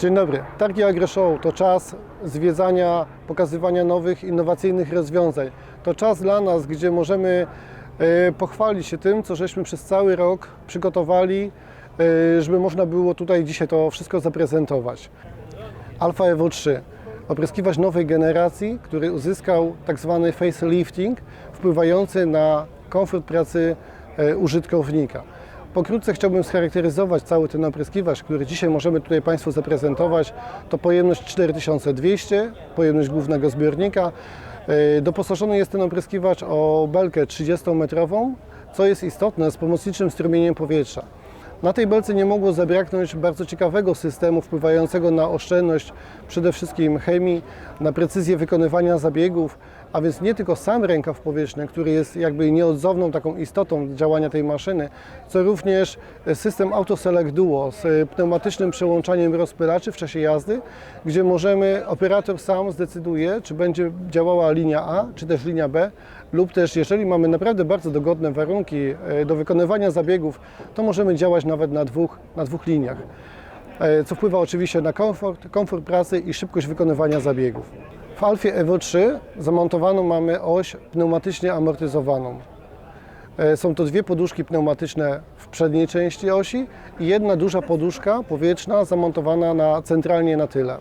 Dzień dobry. Targi AgroShow to czas zwiedzania, pokazywania nowych, innowacyjnych rozwiązań. To czas dla nas, gdzie możemy e, pochwalić się tym, co żeśmy przez cały rok przygotowali, e, żeby można było tutaj dzisiaj to wszystko zaprezentować. Alfa Evo 3. Opryskiwacz nowej generacji, który uzyskał tak zwany facelifting, wpływający na komfort pracy e, użytkownika. Pokrótce chciałbym scharakteryzować cały ten opryskiwacz, który dzisiaj możemy tutaj Państwu zaprezentować. To pojemność 4200, pojemność głównego zbiornika. E, Doposażony jest ten opryskiwacz o belkę 30-metrową, co jest istotne, z pomocniczym strumieniem powietrza. Na tej belce nie mogło zabraknąć bardzo ciekawego systemu wpływającego na oszczędność przede wszystkim chemii, na precyzję wykonywania zabiegów, a więc nie tylko sam rękaw powietrzny, który jest jakby nieodzowną taką istotą działania tej maszyny, co również system AutoSelect Duo z pneumatycznym przełączaniem rozpylaczy w czasie jazdy, gdzie możemy, operator sam zdecyduje, czy będzie działała linia A, czy też linia B, lub też jeżeli mamy naprawdę bardzo dogodne warunki e, do wykonywania zabiegów, to możemy działać nawet na dwóch, na dwóch liniach, e, co wpływa oczywiście na komfort, komfort pracy i szybkość wykonywania zabiegów. W Alfie Evo 3 zamontowaną mamy oś pneumatycznie amortyzowaną. E, Są to dwie poduszki pneumatyczne w przedniej części osi i jedna duża poduszka powietrzna zamontowana na, centralnie na tyle.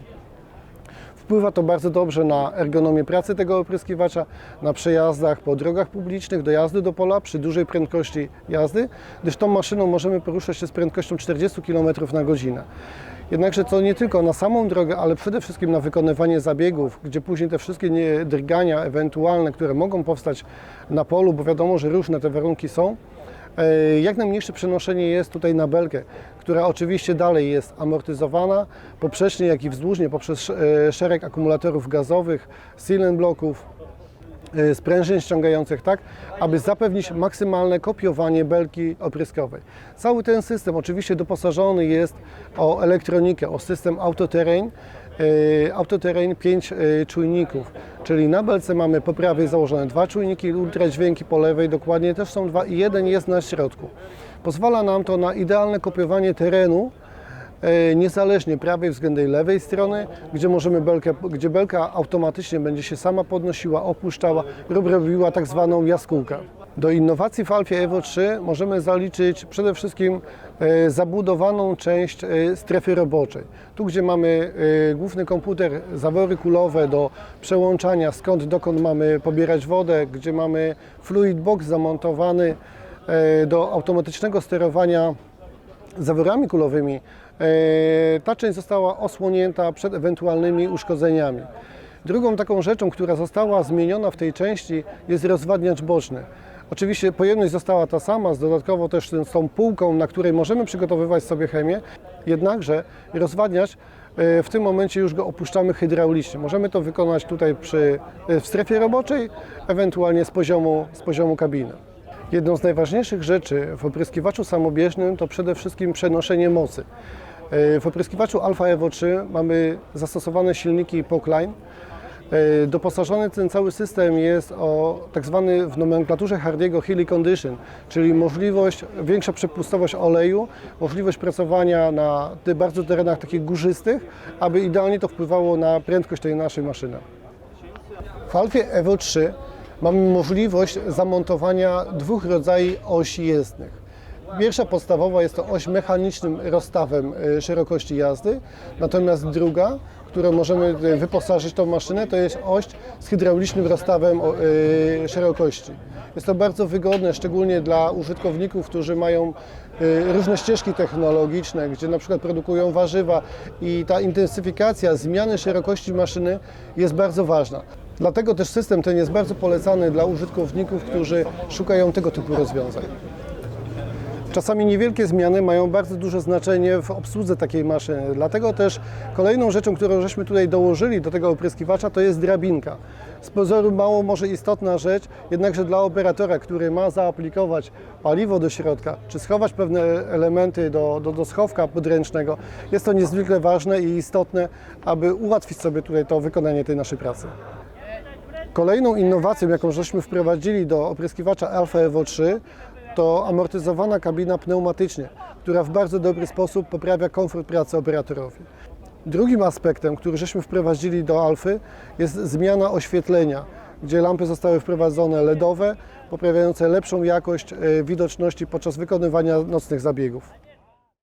Wpływa to bardzo dobrze na ergonomię pracy tego opryskiwacza, na przejazdach po drogach publicznych, dojazdy do pola przy dużej prędkości jazdy, gdyż tą maszyną możemy poruszać się z prędkością 40 km na godzinę. Jednakże to nie tylko na samą drogę, ale przede wszystkim na wykonywanie zabiegów, gdzie później te wszystkie drgania ewentualne, które mogą powstać na polu, bo wiadomo, że różne te warunki są, Jak najmniejsze przenoszenie jest tutaj na belkę, która oczywiście dalej jest amortyzowana poprzecznie, jak i wzdłużnie poprzez e, szereg akumulatorów gazowych, silent bloków, e, sprężyn ściągających, tak, aby zapewnić maksymalne kopiowanie belki opryskowej. Cały ten system oczywiście doposażony jest o elektronikę, o system autoterrain, e, autoterrain 5 czujników, czyli na belce mamy po prawej założone dwa czujniki ultradźwięki, po lewej dokładnie też są dwa i jeden jest na środku. Pozwala nam to na idealne kopiowanie terenu, e, niezależnie prawej względem lewej strony, gdzie możemy belkę, gdzie belka automatycznie będzie się sama podnosiła, opuszczała robiła tak zwaną jaskółkę. Do innowacji w Alfie Evo 3 możemy zaliczyć przede wszystkim e, zabudowaną część e, strefy roboczej. Tu, gdzie mamy e, główny komputer, zawory kulowe do przełączania skąd dokąd mamy pobierać wodę, gdzie mamy fluid box zamontowany e, do automatycznego sterowania zaworami kulowymi, e, ta część została osłonięta przed ewentualnymi uszkodzeniami. Drugą taką rzeczą, która została zmieniona w tej części jest rozwadniacz boczny. Oczywiście pojemność została ta sama, z dodatkowo też z tą półką, na której możemy przygotowywać sobie chemię, jednakże rozwadniacz e, w tym momencie już go opuszczamy hydraulicznie. Możemy to wykonać tutaj przy, e, w strefie roboczej, ewentualnie z poziomu, z poziomu kabiny. Jedną z najważniejszych rzeczy w opryskiwaczu samobieżnym to przede wszystkim przenoszenie mocy. E, W opryskiwaczu Alfa Evo 3 mamy zastosowane silniki POCLINE. E, Doposażony ten cały system jest o tak zwany w nomenklaturze Hardiego Hilly Condition, czyli możliwość, większa przepustowość oleju, możliwość pracowania na bardzo terenach takich górzystych, aby idealnie to wpływało na prędkość tej naszej maszyny. W Alfie Evo 3 mamy możliwość zamontowania dwóch rodzajów osi jezdnych. Pierwsza podstawowa jest to oś mechanicznym rozstawem y, szerokości jazdy, natomiast druga, którą możemy y, wyposażyć tą maszynę, to jest oś z hydraulicznym rozstawem y, szerokości. Jest to bardzo wygodne, szczególnie dla użytkowników, którzy mają y, różne ścieżki technologiczne, gdzie na przykład produkują warzywa i ta intensyfikacja zmiany szerokości maszyny jest bardzo ważna. Dlatego też system ten jest bardzo polecany dla użytkowników, którzy szukają tego typu rozwiązań. Czasami niewielkie zmiany mają bardzo duże znaczenie w obsłudze takiej maszyny. Dlatego też kolejną rzeczą, którą żeśmy tutaj dołożyli do tego opryskiwacza, to jest drabinka. Z pozoru mało może istotna rzecz, jednakże dla operatora, który ma zaaplikować paliwo do środka, czy schować pewne elementy do, do, do schowka podręcznego, jest to niezwykle ważne i istotne, aby ułatwić sobie tutaj to wykonanie tej naszej pracy. Kolejną innowacją, jaką żeśmy wprowadzili do opryskiwacza Alfa Evo 3, to amortyzowana kabina pneumatycznie, która w bardzo dobry sposób poprawia komfort pracy operatorowi. Drugim aspektem, który żeśmy wprowadzili do Alfy jest zmiana oświetlenia, gdzie lampy zostały wprowadzone LEDowe, poprawiające lepszą jakość e, widoczności podczas wykonywania nocnych zabiegów.